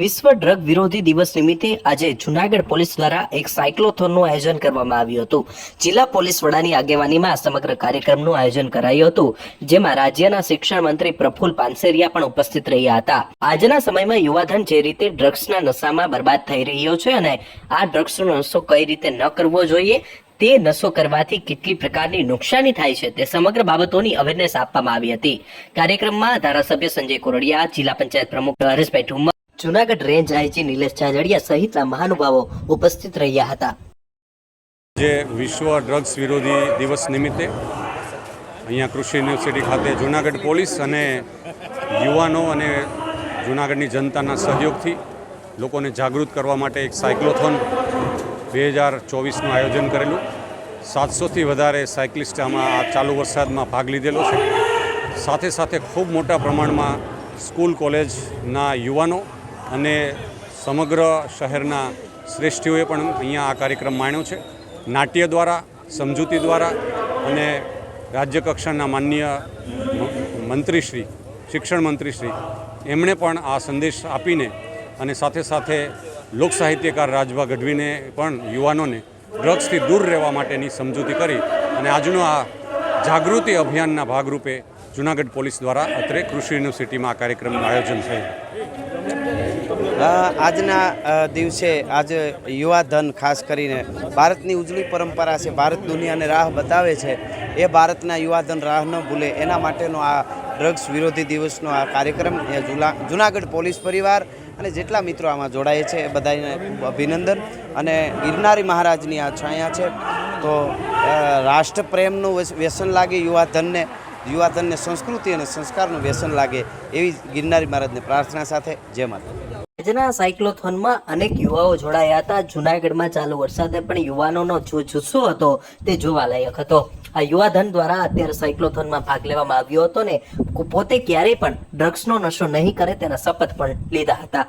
વિશ્વ ડ્રગ વિરોધી દિવસ નિમિત્તે આજે જુનાગઢ પોલીસ દ્વારા એક સાયક્લોથોનનું આયોજન કરવામાં આવ્યું હતું. જિલ્લા પોલીસ વડાની આગેવાનીમાં સમગ્ર કાર્યક્રમનું આયોજન કરાયું હતું, જેમાં રાજ્યના શિક્ષણ મંત્રી પ્રફુલ પાનસેરિયા પણ ઉપસ્થિત રહ્યા હતા. આજના સમયમાં યુવાધન જે રીતે ડ્રગ્સના નશામાં બરબાદ થઈ રહ્યો છે અને આ ડ્રગ્સનો નશો કઈ રીતે ન કરવો જોઈએ, તે નશો કરવાથી કેટલી પ્રકારની નુકસાની થાય છે તે સમગ્ર બાબતોની અવેરનેસ આપવામાં આવી હતી. કાર્યક્રમમાં ધારાસભ્ય સંજય કોરડિયા, જિલ્લા પંચાયત પ્રમુખ હરેશભાઈ ઠુમ્મર જુનાગઢ રેન્જ આઈજી નિલેશ ઝાઝડિયા સહિતના મહાનુભાવો ઉપસ્થિત રહ્યા હતા. જે વિશ્વ ડ્રગ્સ વિરોધી દિવસ નિમિત્તે અહીંયા કૃષિ યુનિવર્સિટી ખાતે જુનાગઢ પોલીસ અને યુવાનો અને જુનાગઢની જનતાના સહયોગથી લોકોને જાગૃત કરવા માટે એક સાયક્લોથોન બે હજાર ચોવીસનું આયોજન કરેલું. સાતસોથી વધારે સાયકલિસ્ટ આમાં આ ચાલુ વરસાદમાં ભાગ લીધેલો છે. સાથે સાથે ખૂબ મોટા પ્રમાણમાં સ્કૂલ કોલેજના યુવાનો અને સમગ્ર શહેરના શ્રેષ્ઠીઓએ પણ અહીંયા આ કાર્યક્રમ માણ્યો છે. નાટ્ય દ્વારા, સમજૂતી દ્વારા અને રાજ્ય કક્ષાના માનનીય મંત્રીશ્રી, શિક્ષણ મંત્રીશ્રી એમણે પણ આ સંદેશ આપીને અને સાથે સાથે લોક સાહિત્યકાર રાજભા ગઢવીને પણ યુવાનોને ડ્રગ્સથી દૂર રહેવા માટેની સમજૂતી કરી અને આજનો આ જાગૃતિ અભિયાનના ભાગરૂપે જૂનાગઢ પોલીસ દ્વારા અત્રે કૃષિ યુનિવર્સિટીમાં આ કાર્યક્રમનું આયોજન થયું. આજના દિવસે આજે યુવા ધન ખાસ કરીને ભારતની ઉજળી પરંપરા છે, ભારત દુનિયાને રાહ બતાવે છે, એ ભારતના યુવા ધન રાહ ન ભૂલે. એના માટેનો આ ડ્રગ્સ વિરોધી દિવસનો આ કાર્યક્રમ એ જુનાગઢ પોલીસ પરિવાર અને જેટલા મિત્રો આમાં જોડાય છે એ બધાને અભિનંદન. અને ગિરનારી મહારાજની આ છાયા છે, તો રાષ્ટ્રપ્રેમનું વ્યસન લાગે યુવા ધનને યુવા ધનને સંસ્કૃતિ અને સંસ્કારનું વ્યસન લાગે એવી ગિરનારી મહારાજને પ્રાર્થના સાથે જય માતા આજના સાયક્લોથોનમાં અનેક યુવાઓ જોડાયા હતા. જુનાગઢમાં ચાલુ વરસાદે પણ યુવાનોનો જો જુસ્સો હતો, તે જોવાલાયક હતો. આ યુવાધન દ્વારા અત્યારે સાયક્લોથોનમાં ભાગ લેવામાં આવ્યો હતો ને પોતે ક્યારેય પણ ડ્રગ્સનો નશો નહીં કરે તેના શપથ પણ લીધા હતા.